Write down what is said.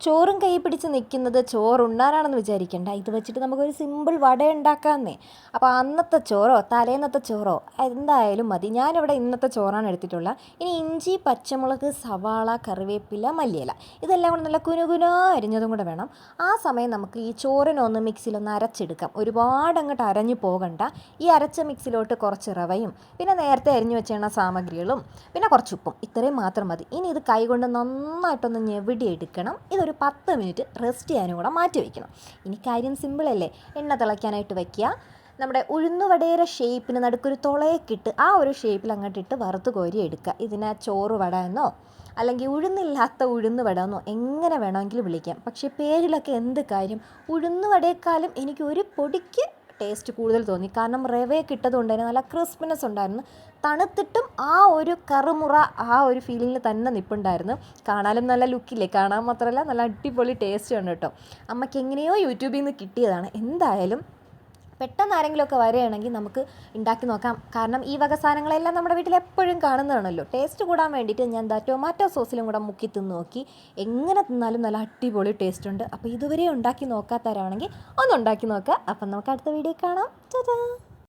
ചോറും കൈ പിടിച്ച് നിൽക്കുന്നത് ചോറുണ്ണാനാണെന്ന് വിചാരിക്കണ്ട. ഇത് വെച്ചിട്ട് നമുക്കൊരു സിമ്പിൾ വട ഉണ്ടാക്കാമെന്നേ. അപ്പോൾ അന്നത്തെ ചോറോ തലേന്നത്തെ ചോറോ എന്തായാലും മതി. ഞാനിവിടെ ഇന്നത്തെ ചോറാണ് എടുത്തിട്ടുള്ളത് ഇനി ഇഞ്ചി പച്ചമുളക് സവാള കറിവേപ്പില മല്ലിയില. ഇതെല്ലാം കൂടെ നല്ല കുനുകുനോ അരിഞ്ഞതും കൂടെ വേണം. ആ സമയം നമുക്ക് ഈ ചോറിനൊന്ന് മിക്സിയിലൊന്ന് അരച്ചെടുക്കാം. ഒരുപാട് അങ്ങോട്ട് അരഞ്ഞു പോകണ്ട. ഈ അരച്ച മിക്സിലോട്ട് കുറച്ച് റവയും പിന്നെ നേരത്തെ അരിഞ്ഞു വെച്ചേണ സാമഗ്രികളും പിന്നെ കുറച്ച് ഉപ്പും. ഇത്രയും മാത്രം മതി. ഇനി ഇത് കൈകൊണ്ട് നന്നായിട്ടൊന്ന് ഞെവിടി എടുക്കണം ഇതൊരു പത്ത് മിനിറ്റ് റെസ്റ്റ് ചെയ്യാനും കൂടെ മാറ്റി വയ്ക്കണം ഇനി കാര്യം സിമ്പിളല്ലേ എണ്ണ തിളയ്ക്കാനായിട്ട് വയ്ക്കുക നമ്മുടെ ഉഴുന്നുവടയുടെ ഷേപ്പിന് നടുക്കൊരു തുളയൊക്കെ ആ ഒരു ഷേപ്പിൽ അങ്ങോട്ട് ഇട്ട് വറുത്ത് കോരി എടുക്കുക. ഇതിനെ ചോറ് വട എന്നോ അല്ലെങ്കിൽ ഉഴുന്നില്ലാത്ത ഉഴുന്ന് വട എന്നോ എങ്ങനെ വേണമെങ്കിലും വിളിക്കാം. പക്ഷേ പേരിലൊക്കെ എന്ത് കാര്യം? ഉഴുന്നുവടയേക്കാളും എനിക്ക് ഒരു പൊടിക്ക് ടേസ്റ്റ് കൂടുതൽ തോന്നി. കാരണം റവയൊക്കെ ഇട്ടതുകൊണ്ട് തന്നെ നല്ല ക്രിസ്പിനെസ് ഉണ്ടായിരുന്നു. തണുത്തിട്ടും ആ ഒരു കറുമുറ ആ ഒരു ഫീലിങ്ങിൽ തന്നെ നിൽപ്പുണ്ടായിരുന്നു കാണാനും നല്ല ലുക്കില്ലേ കാണാൻ മാത്രമല്ല നല്ല അടിപൊളി ടേസ്റ്റ് ഉണ്ട് കേട്ടോ. അമ്മയ്ക്ക് എങ്ങനെയോ യൂട്യൂബിൽ നിന്ന് കിട്ടിയതാണ്. എന്തായാലും പെട്ടെന്ന് ആരെങ്കിലുമൊക്കെ വരികയാണെങ്കിൽ നമുക്ക് ഉണ്ടാക്കി നോക്കാം. കാരണം ഈ വക സാധനങ്ങളെല്ലാം നമ്മുടെ വീട്ടിൽ എപ്പോഴും കാണുന്നതാണല്ലോ. ടേസ്റ്റ് കൂടാൻ വേണ്ടിയിട്ട് ഞാൻ എന്താ ടൊമാറ്റോ സോസിലും കൂടെ മുക്കി തിന്ന് നോക്കി. എങ്ങനെ തിന്നാലും നല്ല അടിപൊളി ടേസ്റ്റ് ഉണ്ട്. അപ്പോൾ ഇതുവരെ ഉണ്ടാക്കി നോക്കാത്തവരാണെങ്കിൽ ഒന്ന് ഉണ്ടാക്കി നോക്കുക. അപ്പം നമുക്ക് അടുത്ത വീഡിയോ കാണാം. ചേട്ടാ